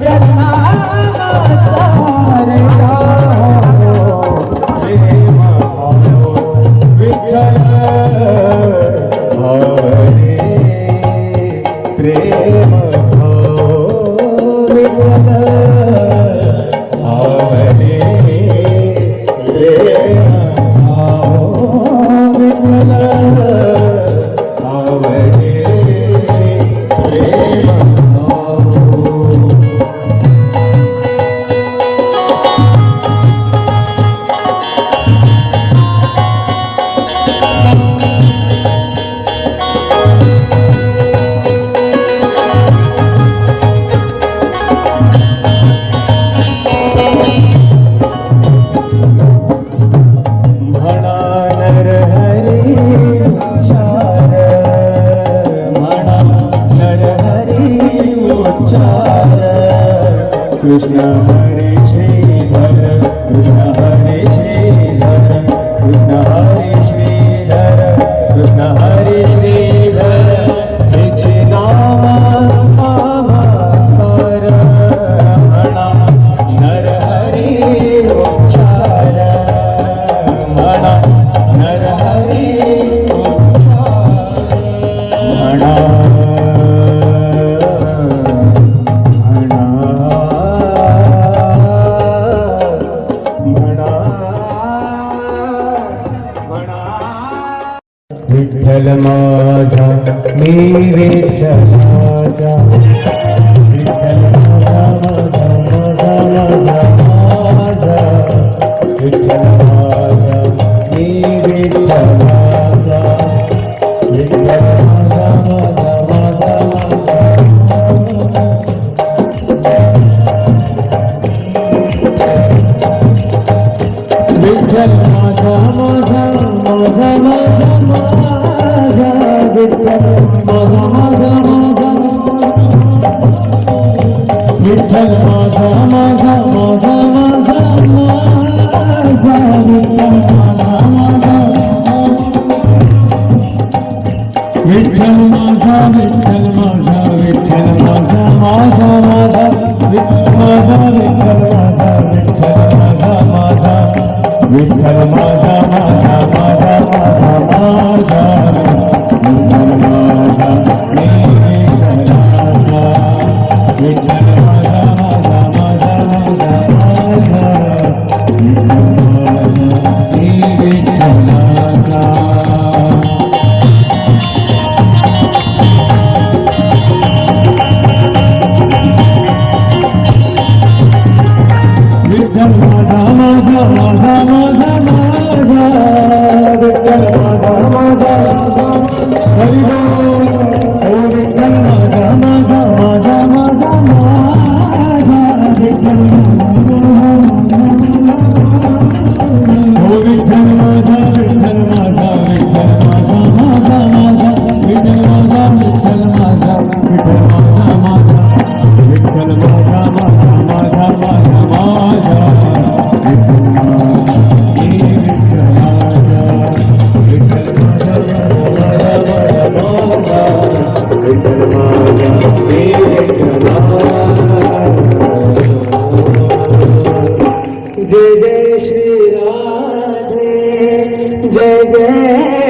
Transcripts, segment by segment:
ब्रह्मा कृष्ण हरे श्रीधर कृष्ण हरे श्रीधर कृष्ण हरे श्रीधर कृष्ण हरे श्रीधर दीक्षिनाम नाम सर म्हणा नर हरे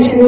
there's no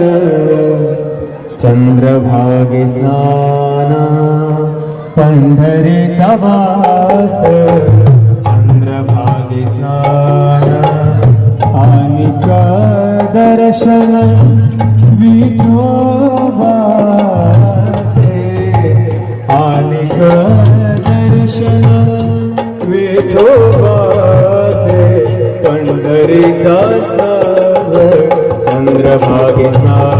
Sir. चंद्रभागे स्नाना पंढरीचा वास. चंद्रभागे स्नाना आणि दर्शन विठोबाचे आणि दर्शन विठोबाचे पंढरीचा स्नान चंद्रभागे स्नान.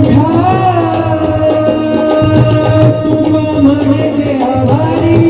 विठा तुम मन के आभारी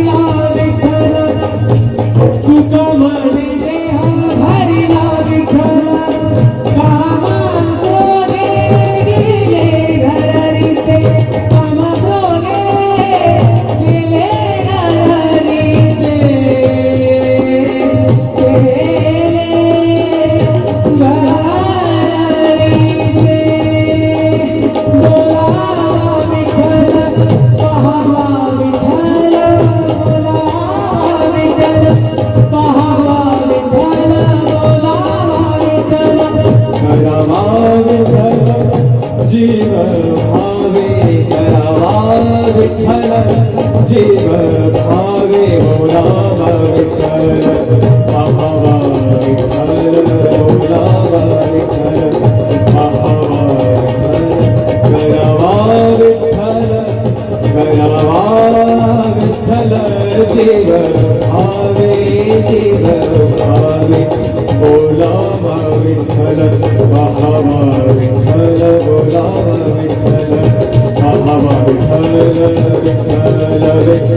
Hare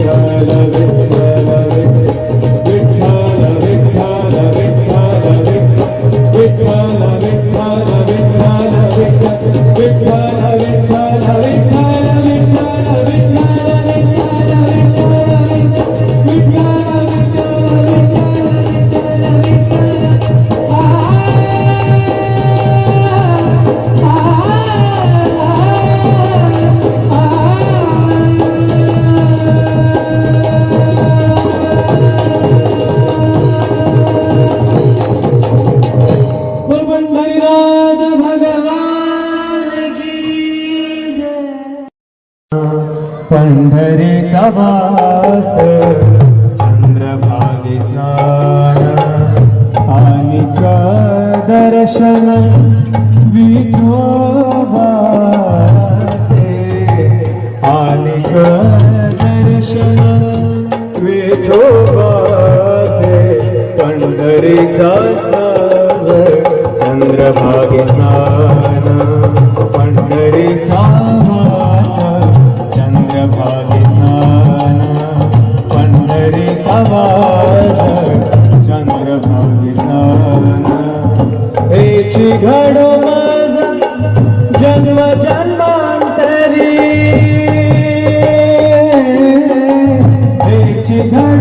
Hare सभास चंद्रभागे स्नान आणि दर्शन विठोबाचे. आणि दर्शन विठोबाचे पंढरीचा चंद्रभागे स्नान पंढरीचा घडो माझा जन्म जन्मांतरी. घडो